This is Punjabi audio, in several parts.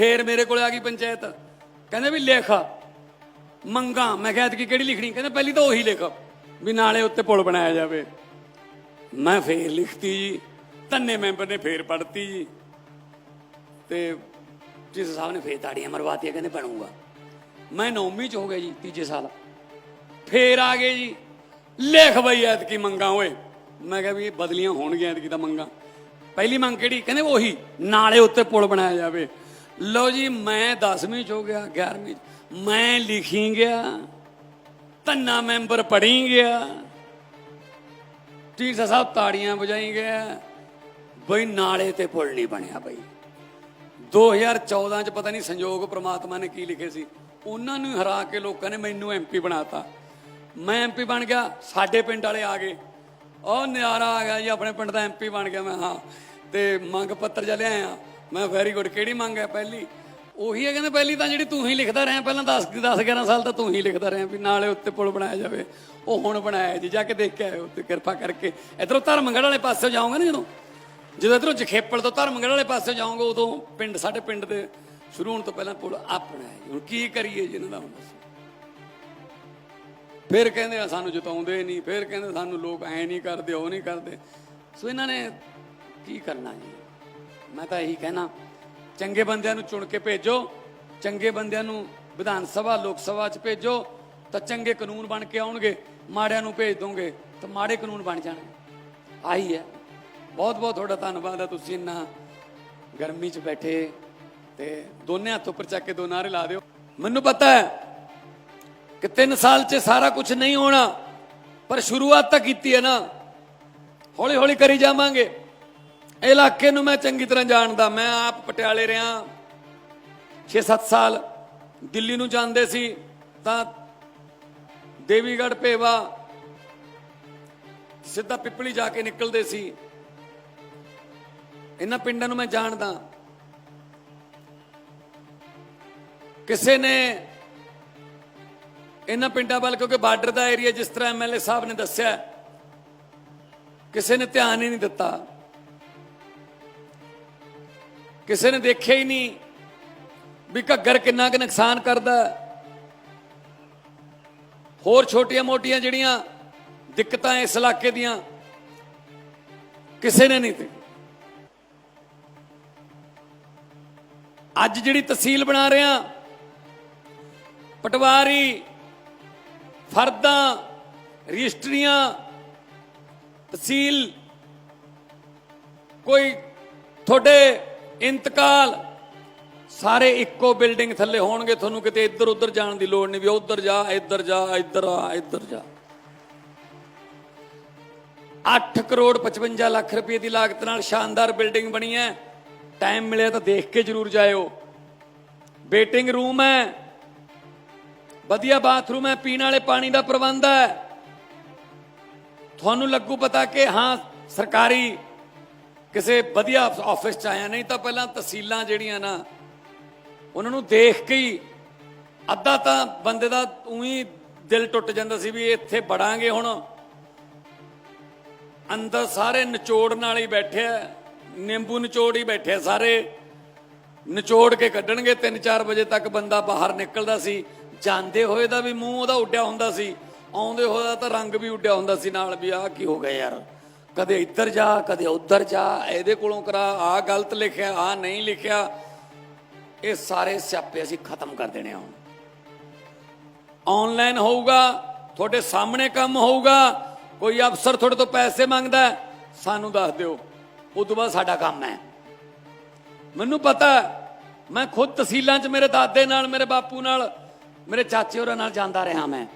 ਫੇਰ ਮੇਰੇ ਕੋਲ ਆ ਗਈ ਪੰਚਾਇਤ। ਕਹਿੰਦੇ ਵੀ ਲਿਖ। ਮੰਗਾ। ਮੈਂ ਕਿਹਾ ਕਿ ਕਿਹੜੀ ਲਿਖਣੀ? ਕਹਿੰਦੇ ਪਹਿਲੀ ਤਾਂ ਉਹੀ ਲਿਖ, ਵੀ ਨਾਲੇ ਉੱਤੇ ਪੁਲ ਬਣਾਇਆ ਜਾਵੇ। ਮੈਂ ਫੇਰ ਲਿਖਤੀ ਜੀ। ਧੰਨੇ ਮੈਂਬਰ ਨੇ ਫੇਰ ਪੜਤੀ ਜੀ। ਤੇ ਜਿਸ ਸਾਹਿਬ ਨੇ ਫੇਰ ਤਾੜੀਆਂ ਮਰਵਾਤੀਆਂ, ਕਹਿੰਦੇ ਬਣੂਗਾ। ਮੈਂ ਨੌਵੀਂ ਚ ਹੋ ਗਿਆ ਜੀ, ਤੀਜੇ ਸਾਲ। ਫੇਰ ਆ ਗਏ ਜੀ। ਲਿਖ ਬਈ ਐਤਕੀ ਮੰਗਾ, ਓਏ। ਮੈਂ ਕਿਹਾ ਵੀ ਇਹ ਬਦਲੀਆਂ ਹੋਣਗੀਆਂ ਐਤਕੀ ਤਾਂ ਮੰਗਾ। ਪਹਿਲੀ ਮੰਗ ਕਿਹੜੀ? ਕਹਿੰਦੇ ਉਹੀ। ਨਾਲੇ ਉੱਤੇ ਪੁਲ ਬਣਾਇਆ ਜਾਵੇ। ਲਓ ਜੀ, ਮੈਂ 10ਵੀਂ ਚ ਹੋ ਗਿਆ 11ਵੀਂ ਚ। ਮੈਂ ਲਿਖੀ ਗਿਆ, ਧੰਨਾ ਮੈਂਬਰ ਪੜ੍ਹੀ ਗਿਆ। ਟੀਚਰ ਸਾਹਿਬ ਤਾੜੀਆਂ ਵਜਾਈ ਗਿਆ। ਬਈ ਨਾਲੇ ਤੇ ਪੁਲ ਨਹੀਂ ਬਣਿਆ ਬਈ। 2014 ਚ ਪਤਾ ਨਹੀਂ ਸੰਯੋਗ ਪ੍ਰਮਾਤਮਾ ਨੇ ਕੀ ਲਿਖੇ ਸੀ। ਉਹਨਾਂ ਨੂੰ ਹਰਾ ਕੇ ਲੋਕਾਂ ਨੇ ਮੈਨੂੰ ਐਮਪੀ ਬਣਾਤਾ। ਮੈਂ ਐਮਪੀ ਬਣ ਗਿਆ, ਸਾਡੇ ਪਿੰਡ ਵਾਲੇ ਆ ਗਏ। ਉਹ ਨਿਆਰਾ ਆ ਗਿਆ ਜੀ, ਆਪਣੇ ਪਿੰਡ ਦਾ ਐਮਪੀ ਬਣ ਗਿਆ ਮੈਂ, ਹਾਂ। ਤੇ ਮੰਗ ਪੱਤਰ ਜਿਹਾ ਲਿਆਇਆ। ਮੈਂ ਵੈਰੀ ਗੁੱਡ ਕਿਹੜੀ ਮੰਗ ਹੈ ਪਹਿਲੀ? ਉਹੀ ਹੈ ਕਹਿੰਦੇ, ਪਹਿਲੀ ਤਾਂ ਜਿਹੜੀ ਤੂੰ ਹੀ ਲਿਖਦਾ ਰਿਹਾ, ਪਹਿਲਾਂ 10 10 11 ਸਾਲ ਤਾਂ ਤੂੰ ਹੀ ਲਿਖਦਾ ਰਿਹਾ ਵੀ ਨਾਲੇ ਉੱਤੇ ਪੁਲ ਬਣਾਇਆ ਜਾਵੇ, ਉਹ ਹੁਣ ਬਣਾਇਆ ਜੀ, ਜਾ ਕੇ ਦੇਖ ਕੇ ਆਇਓ ਤੇ ਕਿਰਪਾ ਕਰਕੇ। ਇਧਰੋਂ ਧਰਮਗੜ੍ਹ ਵਾਲੇ ਪਾਸੇ ਜਾਓਗੇ ਨਾ ਜਦੋਂ? ਜਦੋਂ ਇਧਰੋਂ ਜਖੇਪਲ ਤੋਂ ਧਰਮਗੜ੍ਹ ਵਾਲੇ ਪਾਸੇ ਜਾਓਗੇ, ਉਦੋਂ ਪਿੰਡ, ਸਾਡੇ ਪਿੰਡ ਦੇ ਸ਼ੁਰੂ ਹੋਣ ਤੋਂ ਪਹਿਲਾਂ ਪੁਲ ਆਪਣਾ ਹੈ ਜੀ। ਹੁਣ ਕੀ ਕਰੀਏ ਜੀ ਇਹਨਾਂ ਦਾ ਹੁਣ ਫਿਰ ਕਹਿੰਦੇ ਆ, ਸਾਨੂੰ ਜਿਤਾਉਂਦੇ ਨਹੀਂ। ਫਿਰ ਕਹਿੰਦੇ, ਸਾਨੂੰ ਲੋਕ ਐ ਨਹੀਂ ਕਰਦੇ, ਉਹ ਨਹੀਂ ਕਰਦੇ। ਸੋ ਇਹਨਾਂ ਨੇ ਕੀ ਕਰਨਾ ਜੀ? ਮੈਂ ਤਾਂ ਇਹੀ ਕਹਿਣਾ, ਚੰਗੇ ਬੰਦਿਆਂ ਨੂੰ ਚੁਣ ਕੇ ਭੇਜੋ, ਚੰਗੇ ਬੰਦਿਆਂ ਨੂੰ ਵਿਧਾਨ ਸਭਾ, ਲੋਕ ਸਭਾ 'ਚ ਭੇਜੋ, ਤਾਂ ਚੰਗੇ ਕਾਨੂੰਨ ਬਣ ਕੇ ਆਉਣਗੇ, ਮਾੜਿਆਂ ਨੂੰ ਭੇਜ ਦੋਗੇ, ਤਾਂ ਮਾੜੇ ਕਾਨੂੰਨ ਬਣ ਜਾਣਗੇ। ਆਹੀ ਹੈ। ਬਹੁਤ ਬਹੁਤ ਤੁਹਾਡਾ ਧੰਨਵਾਦ ਹੈ ਤੁਸੀਂ ਇੰਨਾ ਗਰਮੀ 'ਚ ਬੈਠੇ ਤੇ ਦੋਨੇ ਹੱਥ ਉੱਪਰ ਚੱਕ ਕੇ ਦੋ ਨਾਰੇ ਲਾ ਦਿਓ। ਮੈਨੂੰ ਪਤਾ ਹੈ ਕਿ 3 ਸਾਲ 'ਚ ਸਾਰਾ ਕੁਝ ਨਹੀਂ ਹੋਣਾ, ਪਰ ਸ਼ੁਰੂਆਤ ਤਾਂ ਕੀਤੀ ਹੈ ਨਾ। ਹੌਲੀ ਹੌਲੀ ਕਰੀ ਜਾਵਾਂਗੇ। ਇਲਾਕੇ ਨੂੰ ਮੈਂ ਚੰਗੀ ਤਰ੍ਹਾਂ ਜਾਣਦਾ, ਮੈਂ ਆਪ ਪਟਿਆਲੇ ਰਿਹਾ। 6-7 ਸਾਲ ਦਿੱਲੀ ਨੂੰ ਜਾਂਦੇ ਸੀ, ਤਾਂ ਦੇਵੀਗੜ੍ਹ ਭੇਵਾ ਸਿੱਧਾ ਪਿੱਪਲੀ ਜਾ ਕੇ ਨਿਕਲਦੇ ਸੀ। ਇਹਨਾਂ ਪਿੰਡਾਂ ਨੂੰ ਮੈਂ ਜਾਣਦਾ। ਕਿਸੇ ਨੇ ਇਹਨਾਂ ਪਿੰਡਾਂ ਵੱਲ, ਕਿਉਂਕਿ ਬਾਰਡਰ ਦਾ ਏਰੀਆ ਜਿਸ ਤਰ੍ਹਾਂ ਐਮਐਲਏ ਸਾਹਿਬ ਨੇ ਦੱਸਿਆ, ਕਿਸੇ ਨੇ ਧਿਆਨ ਹੀ ਨਹੀਂ ਦਿੱਤਾ। ਕਿਸੇ ਨੇ ਦੇਖਿਆ ਹੀ ਨਹੀਂ ਵੀ ਘੱਗਰ ਕਿੰਨਾ ਕੁ ਨੁਕਸਾਨ ਕਰਦਾ ਹੋਰ ਛੋਟੀਆਂ-ਮੋਟੀਆਂ ਜਿਹੜੀਆਂ ਦਿੱਕਤਾਂ ਇਸ ਇਲਾਕੇ ਦੀਆਂ ਕਿਸੇ ਨੇ ਨਹੀਂ ਤੇ ਅੱਜ ਜਿਹੜੀ ਤਹਿਸੀਲ ਬਣਾ ਰਹੇ ਪਟਵਾਰੀ ਫਰਦਾਂ, ਰਜਿਸਟਰੀਆਂ, ਤਹਿਸੀਲ, ਕੋਈ ਤੁਹਾਡੇ ਇੰਤਕਾਲ। ਸਾਰੇ ਇੱਕੋ ਬਿਲਡਿੰਗ ਥੱਲੇ ਹੋਣਗੇ, ਤੁਹਾਨੂੰ ਕਿਤੇ ਇੱਧਰ ਉੱਧਰ ਜਾਣ ਦੀ ਲੋੜ ਨਹੀਂ ਵੀ ਉੱਧਰ ਜਾ, ਇੱਧਰ ਜਾ, ਇੱਧਰ ਆ, ਇੱਧਰ ਜਾ। 8 ਕਰੋੜ 55 ਲੱਖ ਰੁਪਏ ਦੀ ਲਾਗਤ ਨਾਲ ਸ਼ਾਨਦਾਰ ਬਿਲਡਿੰਗ ਬਣੀ ਹੈ। ਟਾਈਮ ਮਿਲਿਆ ਤਾਂ ਦੇਖ ਕੇ ਜਰੂਰ ਜਾਇਓ। ਵੇਟਿੰਗ ਰੂਮ ਹੈ। ਵਧੀਆ ਬਾਥਰੂਮ ਹੈ, ਪੀਣ ਵਾਲੇ ਪਾਣੀ ਦਾ ਪ੍ਰਬੰਧ ਹੈ। ਤੁਹਾਨੂੰ ਲੱਗੂ ਪਤਾ ਕਿ ਹਾਂ, ਸਰਕਾਰੀ ਕਿਸੇ ਵਧੀਆ ਆਫਿਸ ਚ ਆਇਆ ਨਹੀਂ ਤਾਂ ਪਹਿਲਾਂ ਤਹਿਸੀਲਾਂ ਜਿਹੜੀਆਂ ਨਾ, ਉਹਨਾਂ ਨੂੰ ਦੇਖ ਕੇ ਹੀ ਅੱਧਾ ਤਾਂ ਬੰਦੇ ਦਾ ਉਹੀ ਦਿਲ ਟੁੱਟ ਜਾਂਦਾ ਸੀ ਵੀ ਇੱਥੇ ਬੜਾਂਗੇ ਹੁਣ। ਅੰਦਰ ਸਾਰੇ ਨਿਚੋੜ ਨਾਲ ਹੀ ਬੈਠੇ ਨਿੰਬੂ ਨਿਚੋੜ ਹੀ ਬੈਠੇ ਸਾਰੇ। ਨਿਚੋੜ ਕੇ ਕੱਢਣਗੇ 3-4 ਵਜੇ ਤੱਕ ਬੰਦਾ ਬਾਹਰ ਨਿਕਲਦਾ ਸੀ। ਜਾਂਦੇ ਹੋਏ ਦਾ ਵੀ ਮੂੰਹ ਉਹਦਾ ਉੱਡਿਆ ਹੁੰਦਾ ਸੀ, ਆਉਂਦੇ ਹੋਏ ਦਾ ਤਾਂ ਰੰਗ ਵੀ ਉੱਡਿਆ ਹੁੰਦਾ ਸੀ ਨਾਲ ਵੀ ਆਹ ਕੀ ਹੋ ਗਿਆ ਯਾਰ। ਕਦੇ ਇੱਧਰ ਜਾ, ਕਦੇ ਉੱਧਰ ਜਾ, ਇਹਦੇ ਕੋਲੋਂ ਕਰਾ, ਆਹ ਗਲਤ ਲਿਖਿਆ, ਆਹ ਨਹੀਂ ਲਿਖਿਆ। ਇਹ ਸਾਰੇ ਸਿਆਪੇ ਅਸੀਂ ਖਤਮ ਕਰ ਦੇਣੇ ਆ ਹੁਣ। ਆਨਲਾਈਨ ਹੋਊਗਾ, ਤੁਹਾਡੇ ਸਾਹਮਣੇ ਕੰਮ ਹੋਊਗਾ, ਕੋਈ ਅਫਸਰ ਤੁਹਾਡੇ ਤੋਂ ਪੈਸੇ ਮੰਗਦਾ, ਸਾਨੂੰ ਦੱਸ ਦਿਓ ਉਸ ਤੋਂ ਬਾਅਦ ਸਾਡਾ ਕੰਮ ਹੈ। ਮੈਨੂੰ ਪਤਾ ਮੈਂ ਖੁਦ ਤਹਿਸੀਲਾਂ 'ਚ ਮੇਰੇ ਦਾਦੇ ਨਾਲ, ਮੇਰੇ ਬਾਪੂ ਨਾਲ, ਮੇਰੇ ਚਾਚੇ ਹੋਰਾਂ ਨਾਲ ਜਾਂਦਾ ਰਿਹਾ ਮੈਂ।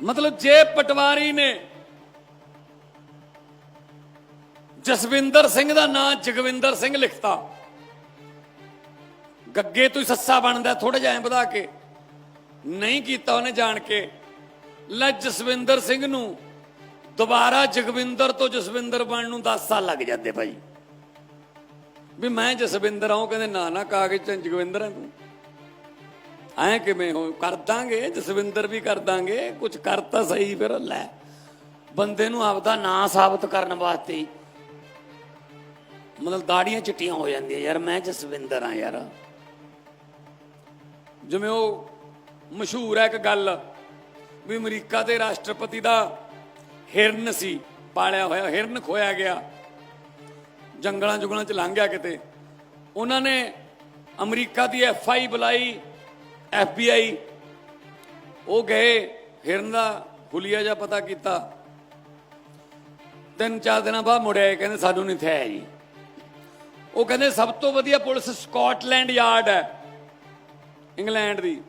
ਮਤਲਬ ਜੇ ਪਟਵਾਰੀ ਨੇ ਜਸਵਿੰਦਰ ਸਿੰਘ ਦਾ ਨਾਂ ਜਗਵਿੰਦਰ ਸਿੰਘ ਲਿਖਤਾ, ਗੱਗੇ ਤੋਂ ਸੱਸਾ ਬਣਦਾ ਥੋੜਾ ਜਿਹਾ ਵਧਾ ਕੇ, ਨਹੀਂ ਕੀਤਾ ਉਹਨੇ ਜਾਣ ਕੇ, ਲੈ ਜਸਵਿੰਦਰ ਸਿੰਘ ਨੂੰ ਦੁਬਾਰਾ ਜਗਵਿੰਦਰ ਤੋਂ ਜਸਵਿੰਦਰ ਬਣਨ ਨੂੰ 10 ਸਾਲ ਲੱਗ ਜਾਂਦੇ ਭਾਈ। ਵੀ ਮੈਂ ਜਸਵਿੰਦਰ ਆਉਂ ਕਹਿੰਦੇ ਨਾ ਨਾ ਕਾਗਜ਼ ਚ ਜਗਵਿੰਦਰ ਹੈ ਤੂੰ। ਐ ਕਿਵੇਂ ਹੋ? ਕਰ ਦਾਂਗੇ, ਜਸਵਿੰਦਰ ਵੀ ਕਰ ਦਾਂਗੇ ਕੁਝ ਕਰ ਤਾਂ ਸਹੀ ਫਿਰ, ਲੈ। ਬੰਦੇ ਨੂੰ ਆਪਦਾ ਨਾਂ ਸਾਬਤ ਕਰਨ ਵਾਸਤੇ ਮਤਲਬ ਦਾੜੀਆਂ ਚਿੱਟੀਆਂ ਹੋ ਜਾਂਦੀਆਂ, ਯਾਰ ਮੈਂ ਜਸਵਿੰਦਰ ਆ ਯਾਰ। ਜਿਵੇਂ ਉਹ ਮਸ਼ਹੂਰ ਹੈ ਇੱਕ ਗੱਲ, ਵੀ ਅਮਰੀਕਾ ਦੇ ਰਾਸ਼ਟਰਪਤੀ ਦਾ ਹਿਰਨ ਸੀ, ਪਾਲਿਆ ਹੋਇਆ, ਹਿਰਨ ਖੋਇਆ ਗਿਆ। ਜੰਗਲਾਂ ਜੁਗਲਾਂ ਚ ਲੰਘ ਗਿਆ ਕਿਤੇ। ਉਹਨਾਂ ਨੇ ਅਮਰੀਕਾ ਦੀ ਐਫ ਆਈ ਬੁਲਾਈ ਐਫ ਬੀ ਆਈ ਉਹ ਗਏ ਹਿਰਨ ਦਾ ਹੁਲੀਆ ਜਿਹਾ ਪਤਾ ਕੀਤਾ। ਤਿੰਨ ਚਾਰ ਦਿਨਾਂ ਬਾਅਦ ਮੁੜਿਆ ਕਹਿੰਦੇ ਸਾਨੂੰ ਨਹੀਂ ਥਿਆ ਜੀ। ਉਹ ਕਹਿੰਦੇ ਸਭ ਤੋਂ ਵਧੀਆ ਪੁਲਿਸ ਸਕਾਟਲੈਂਡ ਯਾਰਡ ਹੈ, ਇੰਗਲੈਂਡ ਦੀ।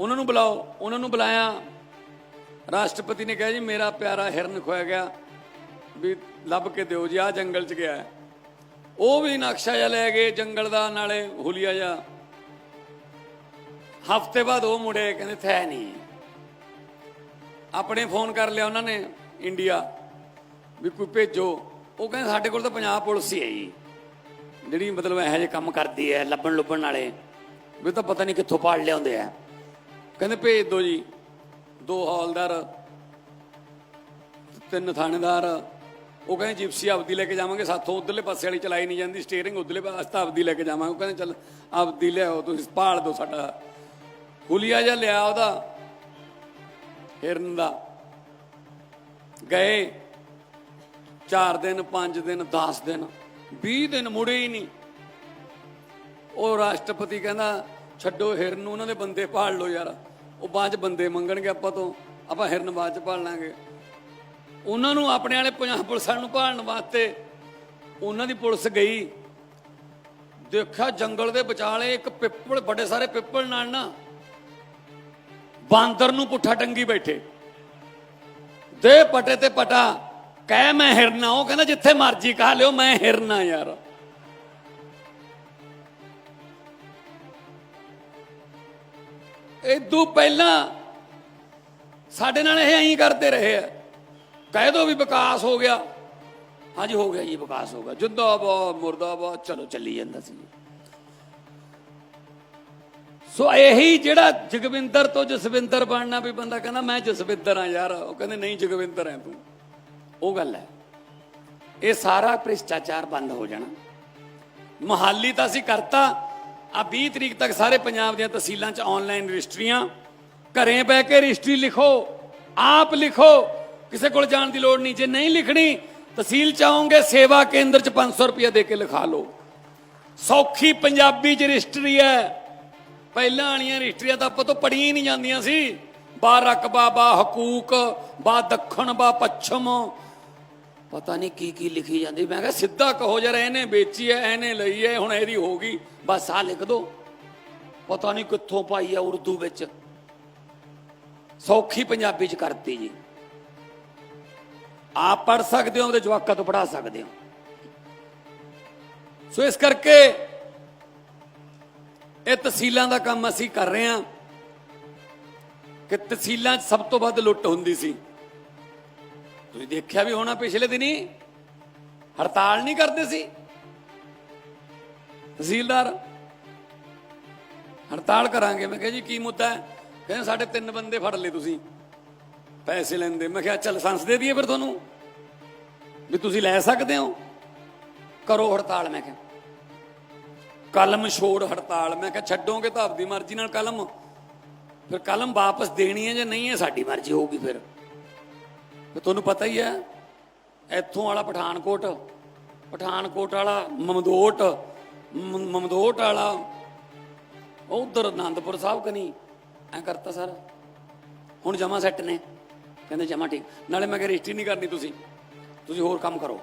ਉਹਨਾਂ ਨੂੰ ਬੁਲਾਓ, ਉਹਨਾਂ ਨੂੰ ਬੁਲਾਇਆ। ਰਾਸ਼ਟਰਪਤੀ ਨੇ ਕਿਹਾ ਜੀ, ਮੇਰਾ ਪਿਆਰਾ ਹਿਰਨ ਖੋਇਆ ਗਿਆ, ਵੀ ਲੱਭ ਕੇ ਦਿਓ ਜੀ ਆ ਜੰਗਲ ਚ ਗਿਆ ਉਹ ਵੀ ਨਕਸ਼ਾ ਜਿਹਾ ਲੈ ਗਏ, ਜੰਗਲ ਦਾ ਨਾਲੇ ਹੁਲੀਆ ਜਿਹਾ। ਹਫ਼ਤੇ ਬਾਅਦ ਉਹ ਮੁੜੇ, ਕਹਿੰਦੇ ਥੈ ਨਹੀਂ। ਆਪਣੇ ਫੋਨ ਕਰ ਲਿਆ ਉਹਨਾਂ ਨੇ, ਇੰਡੀਆ, ਵੀ ਕੋਈ ਭੇਜੋ। ਉਹ ਕਹਿੰਦੇ ਸਾਡੇ ਕੋਲ ਤਾਂ ਪੰਜਾਬ ਪੁਲਿਸ ਹੀ ਹੈ ਜੀ। ਜਿਹੜੀ ਮਤਲਬ ਇਹੋ ਜਿਹੇ ਕੰਮ ਕਰਦੀ ਹੈ, ਲੱਭਣ ਲੁੱਭਣ ਵਾਲੇ। ਵੀ ਤਾਂ ਪਤਾ ਨਹੀਂ ਕਿੱਥੋਂ ਪਾੜ ਲਿਆਉਂਦੇ ਆ। ਕਹਿੰਦੇ ਭੇਜ ਦਿਓ ਜੀ। ਦੋ ਹੌਲਦਾਰ, ਤਿੰਨ ਥਾਣੇਦਾਰ। ਉਹ ਕਹਿੰਦੇ ਜਿਪਸੀ ਆਪਦੀ ਲੈ ਕੇ ਜਾਵਾਂਗੇ, ਸਾਥੋਂ ਉਧਰਲੇ ਪਾਸੇ ਵਾਲੀ ਚਲਾਈ ਨਹੀਂ ਜਾਂਦੀ। ਸਟੀਅਰਿੰਗ ਉਧਰਲੇ ਪਾਸੇ ਤਾਂ ਆਪਦੀ ਲੈ ਕੇ ਜਾਵਾਂਗੇ। ਉਹ ਕਹਿੰਦੇ ਚੱਲ, ਆਪਦੀ ਲਿਆਓ, ਤੁਸੀਂ ਭਾਲ ਦਿਓ ਸਾਡਾ ਹੁਲੀਆ ਜਿਹਾ ਲਿਆ ਉਹਦਾ, ਹਿਰਨ ਦਾ। ਗਏ 4 ਦਿਨ 5 ਦਿਨ 10 ਦਿਨ 20 ਦਿਨ ਮੁੜੇ ਹੀ ਨਹੀਂ। ਉਹ ਰਾਸ਼ਟਰਪਤੀ ਕਹਿੰਦਾ, ਛੱਡੋ ਹਿਰਨ ਨੂੰ, ਉਹਨਾਂ ਦੇ ਬੰਦੇ ਭਾਲ ਲਓ ਯਾਰ। ਉਹ ਬਾਅਦ ਚ ਬੰਦੇ ਮੰਗਣਗੇ ਆਪਾਂ ਤੋਂ, ਆਪਾਂ ਹਿਰਨ ਬਾਅਦ ਚ ਭਾਲ ਲਾਂਗੇ। ਉਹਨਾਂ ਨੂੰ ਆਪਣੇ ਵਾਲੇ ਪੰਜਾਬ ਪੁਲਿਸ ਵਾਲਿਆਂ ਨੂੰ ਭਾਲਣ ਵਾਸਤੇ ਉਹਨਾਂ ਦੀ ਪੁਲਿਸ ਗਈ। ਦੇਖਿਆ ਜੰਗਲ ਦੇ ਵਿਚਾਲੇ ਇੱਕ ਪਿੱਪਲ ਬੜੇ ਸਾਰੇ ਪਿੱਪਲ ਨਾਲ ਨਾ ਬਾਂਦਰ ਨੂੰ ਪੁੱਠਾ ਟੰਗੀ ਬੈਠੇ। ਦੇ ਪਟੇ ਤੇ ਪਟਾ, ਕਹਿ ਮੈਂ ਹਿਰਨਾ, ਉਹ ਕਹਿੰਦਾ ਜਿੱਥੇ ਮਰਜ਼ੀ ਕਹਾ ਲਿਓ, ਮੈਂ ਹਿਰਨਾ ਯਾਰ। ਇਦੋਂ ਪਹਿਲਾਂ ਸਾਡੇ ਨਾਲ ਇਹ ਐਂ ਕਰਦੇ ਰਹੇ ਆ। ਕਹਿ ਦੋ ਵੀ ਵਿਕਾਸ ਹੋ ਗਿਆ। ਹਾਂਜੀ, ਹੋ ਗਿਆ ਜੀ, ਵਿਕਾਸ ਹੋ ਗਿਆ। ਜਿੰਦਾਬਾਦ, ਮੁਰਦਾਬਾਦ, ਚਲੋ ਚੱਲੀ ਜਾਂਦਾ ਸੀ। ਸੋ ਇਹੀ ਜਿਹੜਾ ਜਗਵਿੰਦਰ ਤੋਂ ਜਸਵਿੰਦਰ ਬਣਨਾ ਵੀ ਬੰਦਾ ਕਹਿੰਦਾ, ਮੈਂ ਜਸਵਿੰਦਰ ਆ ਯਾਰ। ਉਹ ਕਹਿੰਦੇ, ਨਹੀਂ, ਜਗਵਿੰਦਰ ਹੈ ਤੂੰ। ਉਹ ਗੱਲ ਹੈ। ਇਹ ਸਾਰਾ ਭ੍ਰਿਸ਼ਟਾਚਾਰ ਬੰਦ ਹੋ ਜਾਣਾ। ਮਹਾਲੀ ਤਾਂ ਅਸੀਂ ਕਰਤਾ। ਆ 20 ਤਰੀਕ ਤੱਕ ਸਾਰੇ ਪੰਜਾਬ ਦੀਆਂ ਤਹਿਸੀਲਾਂ 'ਚ ਆਨਲਾਈਨ ਰਜਿਸਟਰੀਆਂ। ਘਰੇ ਬਹਿ ਕੇ ਰਜਿਸਟਰੀ ਲਿਖੋ। ਆਪ ਲਿਖੋ। ਕਿਸੇ ਕੋਲ ਜਾਣ ਦੀ ਲੋੜ ਨਹੀਂ। ਜੇ ਨਹੀਂ ਲਿਖਣੀ, ਤਹਿਸੀਲ ਚ ਆਓਗੇ, ਸੇਵਾ ਕੇਂਦਰ 'ਚ 500 ਰੁਪਏ ਦੇ ਕੇ ਲਿਖਾ ਲਓ। ਸੌਖੀ ਪੰਜਾਬੀ 'ਚ ਰਜਿਸਟਰੀ ਹੈ। ਪਹਿਲਾਂ ਵਾਲੀਆਂ ਰਜਿਸਟਰੀਆਂ ਤਾਂ ਆਪਾਂ ਤੋਂ ਪੜੀਆਂ ਹੀ ਨਹੀਂ ਜਾਂਦੀਆਂ ਸੀ। ਬਾ ਰਕਬਾ ਬਾ ਹਕੂਕ, ਬਾ ਦੱਖਣ, ਬਾ ਪੱਛਮ। ਪਤਾ ਨਹੀਂ ਕੀ ਕੀ ਲਿਖੀ ਜਾਂਦੀ। ਮੈਂ ਕਿਹਾ ਸਿੱਧਾ ਕਹੋ ਜਰਾ ਇਹਨੇ ਵੇਚੀ ਐ, ਇਹਨੇ ਲਈ ਐ, ਹੁਣ ਇਹਦੀ ਹੋ ਗਈ। ਬਸ ਆ ਲਿਖ ਦੋ। ਪਤਾ ਨਹੀਂ ਕਿੱਥੋਂ ਪਾਈ ਆ ਉਰਦੂ ਵਿੱਚ। ਸੌਖੀ ਪੰਜਾਬੀ ਚ ਕਰਤੀ ਜੀ। ਆਪ ਪੜ ਸਕਦੇ ਹੋ ਉਹਦੇ ਜਵਾਕਾਂ ਤੋਂ ਪੜਾ ਸਕਦੇ ਹੋ। ਸੋ ਇਸ ਕਰਕੇ ਇਹ ਤਹਿਸੀਲਾਂ ਦਾ ਕੰਮ ਅਸੀਂ ਕਰ ਰਹੇ ਹਾਂ ਕਿ ਤਹਿਸੀਲਾਂ 'ਚ ਸਭ ਤੋਂ ਵੱਧ ਲੁੱਟ ਹੁੰਦੀ ਸੀ। ਤੁਸੀਂ ਦੇਖਿਆ ਵੀ ਹੋਣਾ ਪਿਛਲੇ ਦਿਨੀ, ਹੜਤਾਲ ਨਹੀਂ ਕਰਦੇ ਸੀ। ਤਹਿਸੀਲਦਾਰ, ਹੜਤਾਲ ਕਰਾਂਗੇ। ਮੈਂ ਕਿਹਾ ਜੀ, ਕੀ ਮੁੱਦਾ ਹੈ? ਕਹਿੰਦੇ ਸਾਡੇ ਤਿੰਨ ਬੰਦੇ ਫੜ ਲਏ ਤੁਸੀਂ। ਪੈਸੇ ਲੈਂਦੇ। ਮੈਂ ਕਿਹਾ, ਚੱਲ ਲਾਇਸੈਂਸ ਦੇ ਦਈਏ ਫਿਰ ਤੁਹਾਨੂੰ। ਵੀ ਤੁਸੀਂ ਲੈ ਸਕਦੇ ਹੋ। ਕਰੋ ਹੜਤਾਲ, ਮੈਂ ਕਿਹਾ। ਕਲਮ ਛੋੜ ਹੜਤਾਲ। ਮੈਂ ਕਿਹਾ, ਛੱਡੋਗੇ ਤਾਂ ਆਪਦੀ ਮਰਜ਼ੀ ਨਾਲ ਕਲਮ। ਫਿਰ ਕਲਮ ਵਾਪਸ ਦੇਣੀ ਹੈ ਜਾਂ ਨਹੀਂ ਹੈ, ਸਾਡੀ ਮਰਜ਼ੀ ਹੋਊਗੀ ਫਿਰ। ਤੇ ਤੁਹਾਨੂੰ ਪਤਾ ਹੀ ਹੈ, ਇੱਥੋਂ ਵਾਲਾ ਪਠਾਨਕੋਟ ਪਠਾਨਕੋਟ ਵਾਲਾ ਮਮਦੋਟ ਮਮਦੋਟ ਵਾਲਾ ਉਧਰ ਆਨੰਦਪੁਰ ਸਾਹਿਬ ਕਨੀ। ਐ ਕਰਤਾ ਸਰ। ਹੁਣ ਜਮਾ ਸੈੱਟ ਨੇ। ਕਹਿੰਦੇ ਜਮਾ ਠੀਕ। ਨਾਲੇ ਮੈਂ ਕਿਹਾ, ਰਜਿਸਟਰੀ ਨਹੀਂ ਕਰਨੀ ਤੁਸੀਂ। ਤੁਸੀਂ ਹੋਰ ਕੰਮ ਕਰੋ।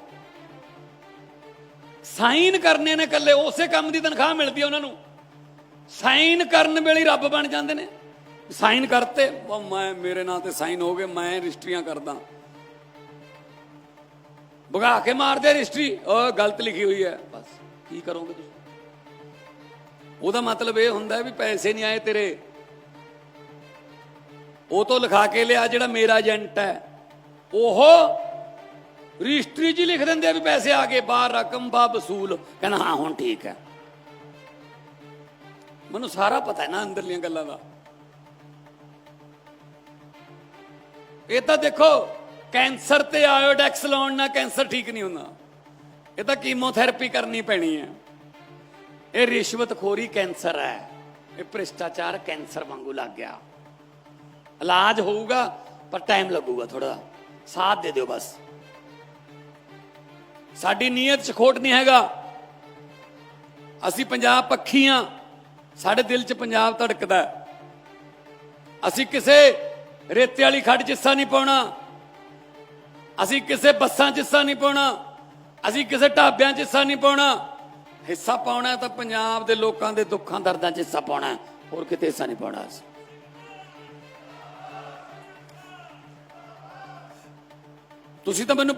ਸਾਈਨ ਕਰਨੇ ਨੇ ਕੱਲੇ ਉਸੇ ਕੰਮ ਦੀ ਤਨਖਾਹ ਮਿਲਦੀ ਹੈ ਉਹਨਾਂ ਨੂੰ। ਸਾਈਨ ਕਰਨ ਵੇਲੇ ਰੱਬ ਬਣ ਜਾਂਦੇ ਨੇ। ਸਾਈਨ ਕਰਤੇ, ਉਹ ਮੈਂ, ਮੇਰੇ ਨਾਂ ਤੇ ਸਾਈਨ ਹੋ ਗਏ, ਮੈਂ ਰਜਿਸਟਰੀਆਂ ਕਰਦਾ। ਭਗਾ ਕੇ ਮਾਰਦੇ ਰਜਿਸਟਰੀ ਉਹ ਗਲਤ ਲਿਖੀ ਹੋਈ ਹੈ। ਬਸ, ਕੀ ਕਰੋਗੇ ਤੁਸੀਂ? ਉਹਦਾ ਮਤਲਬ ਇਹ ਹੁੰਦਾ ਵੀ ਪੈਸੇ ਨਹੀਂ ਆਏ ਤੇਰੇ। ਉਹ ਤੋਂ ਲਿਖਾ ਕੇ ਲਿਆ ਜਿਹੜਾ ਮੇਰਾ ਏਜੰਟ ਹੈ। ਉਹ ਰਜਿਸਟਰੀ 'ਚ ਹੀ ਲਿਖ ਦਿੰਦੇ ਆ ਵੀ ਪੈਸੇ ਆ ਗਏ, ਬਾਹਰ ਰਕਮ ਬਾ ਵਸੂਲ। ਕਹਿੰਦਾ, ਹਾਂ, ਹੁਣ ਠੀਕ ਹੈ। ਮੈਨੂੰ ਸਾਰਾ ਪਤਾ ਹੈ ਨਾ ਅੰਦਰਲੀਆਂ ਗੱਲਾਂ ਦਾ। ਇਹ ਤਾਂ ਦੇਖੋ, ਕੈਂਸਰ ਤੇ ਆਇਓਡੈਕਸ ਲਾਉਣ ਨਾਲ ਕੈਂਸਰ ਠੀਕ ਨਹੀਂ ਹੁੰਦਾ। ਇਹ ਤਾਂ ਕੀਮੋਥੈਰੇਪੀ ਕਰਨੀ ਪੈਣੀ ਹੈ। ਇਹ ਰਿਸ਼ਵਤਖੋਰੀ ਕੈਂਸਰ ਹੈ। ਇਹ ਭ੍ਰਿਸ਼ਟਾਚਾਰ ਕੈਂਸਰ ਵਾਂਗੂ ਲੱਗ ਗਿਆ। ਇਲਾਜ ਹੋਊਗਾ, ਪਰ ਟਾਈਮ ਲੱਗੂਗਾ ਥੋੜਾ ਸਾਥ ਦੇ ਦਿਓ ਬਸ। ਸਾਡੀ ਨੀਅਤ 'ਚ ਖੋਟ ਨਹੀਂ ਹੈਗਾ। ਅਸੀਂ ਪੰਜਾਬ ਪੱਖੀ ਹਾਂ ਸਾਡੇ ਦਿਲ 'ਚ ਪੰਜਾਬ ਧੜਕਦਾ ਅਸੀਂ ਕਿਸੇ ਰੇਤੇ ਵਾਲੀ ਖੱਡ 'ਚ ਹਿੱਸਾ ਨਹੀਂ ਪਾਉਣਾ। ਅਸੀਂ ਕਿਸੇ ਬੱਸਾਂ 'ਚ ਹਿੱਸਾ ਨਹੀਂ ਪਾਉਣਾ। ਅਸੀਂ ਕਿਸੇ ਢਾਬਿਆਂ 'ਚ ਹਿੱਸਾ ਨਹੀਂ ਪਾਉਣਾ। ਹਿੱਸਾ ਪਾਉਣਾ ਤਾਂ ਪੰਜਾਬ ਦੇ ਲੋਕਾਂ ਦੇ ਦੁੱਖਾਂ ਦਰਦਾਂ 'ਚ ਹਿੱਸਾ ਪਾਉਣਾ ਹੋਰ ਕਿਤੇ ਹਿੱਸਾ ਨਹੀਂ ਪਾਉਣਾ ਅਸੀਂ। ਤੁਸੀਂ ਤਾਂ ਮੈਨੂੰ